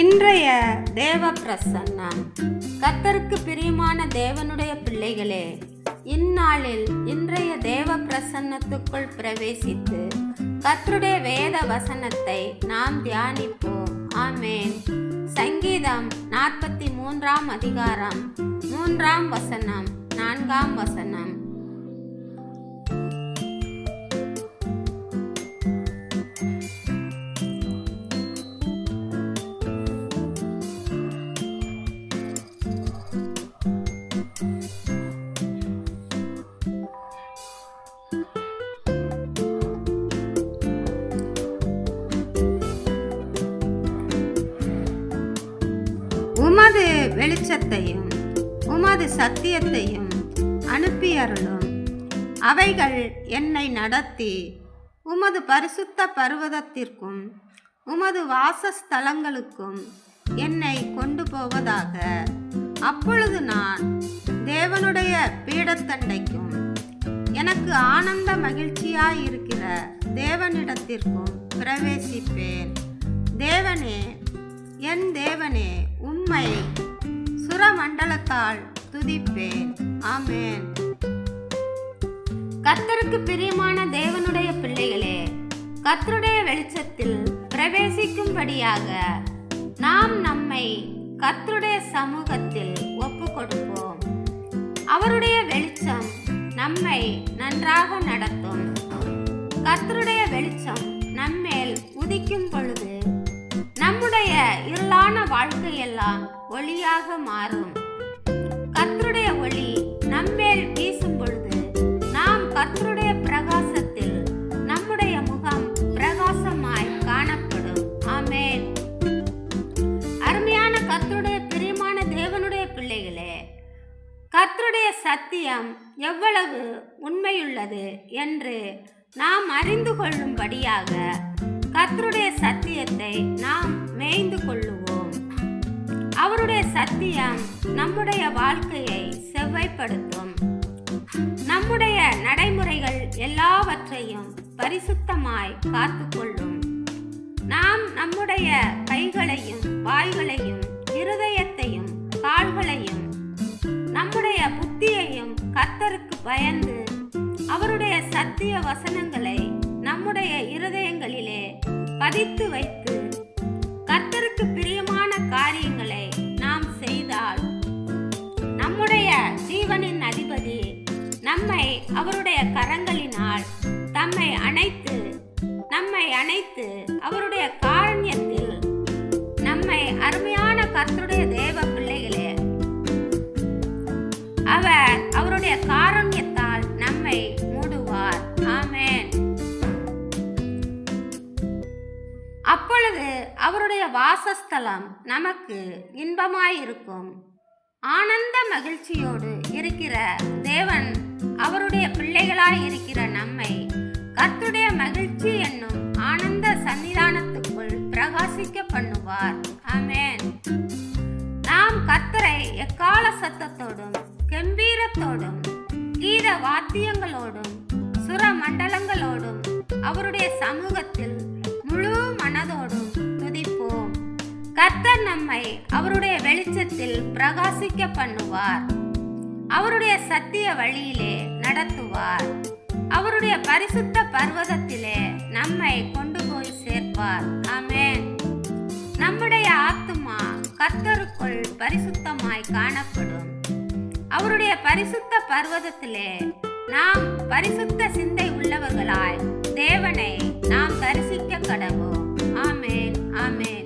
இன்றைய தேவ பிரசன்னம் கத்தருக்கு பிரியமான தேவனுடைய பிள்ளைகளே இந்நாளில் இன்றைய தேவ பிரசன்னத்துக்குள் பிரவேசித்து கத்தருடைய வேத வசனத்தை நாம் தியானிப்போம். ஆமேன். சங்கீதம் நாற்பத்தி மூன்றாம் அதிகாரம் மூன்றாம் வசனம் நான்காம் வசனம். வெளிச்சத்தையும் உமது சத்தியத்தையும் அனுப்பியருளும். அவைகள் என்னை நடத்தி உமது பரிசுத்த பர்வதத்திற்கும் உமது வாசஸ்தலங்களுக்கும் என்னை கொண்டு போவதாக அப்பொழுது நான் தேவனுடைய பீடத்தண்டைக்கும் எனக்கு ஆனந்த மகிழ்ச்சியாயிருக்கிற தேவனிடத்திற்கும் பிரவேசிப்பேன். தேவனே என் தேவனே உம்மை மண்டலத்தால் துதிப்பேன். ஆமென். கத்தருக்கு பிரியமான தேவனுடைய பிள்ளைகளே கத்தருடைய வெளிச்சத்தில் பிரவேசிக்கும்படியாக நாம் நம்மை கத்தருடைய சமூகத்தில் ஒப்பு கொடுப்போம் அவருடைய வெளிச்சம் நம்மை நன்றாக நடத்தும். கத்தருடைய வெளிச்சம் நம்மேல் உதிக்கும் பொழுது நம்முடைய இருளான வாழ்க்கையெல்லாம் ஒளியாக மாறும். கத்தருடைய ஒளி நம்மேல் வீசும் பொழுது நாம் கத்தருடைய பிரகாசத்தில் நம்முடைய முகம் பிரகாசமாய் காணப்படும். ஆமேன். அருமையான கத்தருடைய பிரியமான தேவனுடைய பிள்ளைகளே கத்தருடைய சத்தியம் எவ்வளவு உண்மையுள்ளது என்று நாம் அறிந்து கொள்ளும்படியாக கத்தருடைய சத்தியத்தை நாம் மேய்ந்து கொள்ளுவோம். அவருடைய சத்தியம் நம்முடைய வாழ்க்கையை செவ்வாய்ப்படுத்தும். நம்முடைய நடைமுறைகள் எல்லாவற்றையும் பரிசுத்தமாய் காத்துக்கொள்ளும். நாம் நம்முடைய கைகளையும் வாய்களையும் இருதயத்தையும் கால்களையும் நம்முடைய புத்தியையும் கத்தருக்கு பயந்து அவருடைய சத்திய வசனங்களை நம்முடைய இருதயங்களிலே பதித்து வைத்து கர்த்தருக்கு பிரியமான காரியங்களை நாம் செய்தால் நம்முடைய ஜீவனின் அதிபதி நம்மை அவருடைய கரங்களினால் தம்மை அணைத்து நம்மை அணைத்து அவருடைய காரண்யத்தில் அப்பொழுது அவருடைய வாசஸ்தலம் நமக்கு இன்பமாயிருக்கும். ஆனந்த மகிழ்ச்சியோடு இருக்கிற தேவன் அவருடைய பிள்ளைகளாய் இருக்கிற நம்மை கர்த்துடைய மகிழ்ச்சி என்னும் ஆனந்த சன்னிதானத்துக்குள் பிரகாசிக்க பண்ணுவார் அமேன் நாம் கர்த்தரை எக்கால சத்தத்தோடும் கம்பீரத்தோடும் கீத வாத்தியங்களோடும் சுர மண்டலங்களோடும் அவருடைய சமூகத்தில் கர்த்தர் நம்மை அவருடைய வெளிச்சத்தில் பிரகாசிக்க பண்ணுவார் அவருடைய சத்திய வழியிலே நடத்துவார். அவருடைய பரிசுத்த பர்வதத்திலே நம்மை கொண்டு போய் சேர்ப்பார். ஆமேன். நம்முடைய ஆத்மா கர்த்தருக்குள் பரிசுத்தமாய் காணப்படும். அவருடைய பரிசுத்த பர்வதத்திலே நாம் பரிசுத்த சிந்தை உள்ளவர்களாய் தேவனை நாம் தரிசிக்க கடவோம். ஆமேன். ஆமேன்.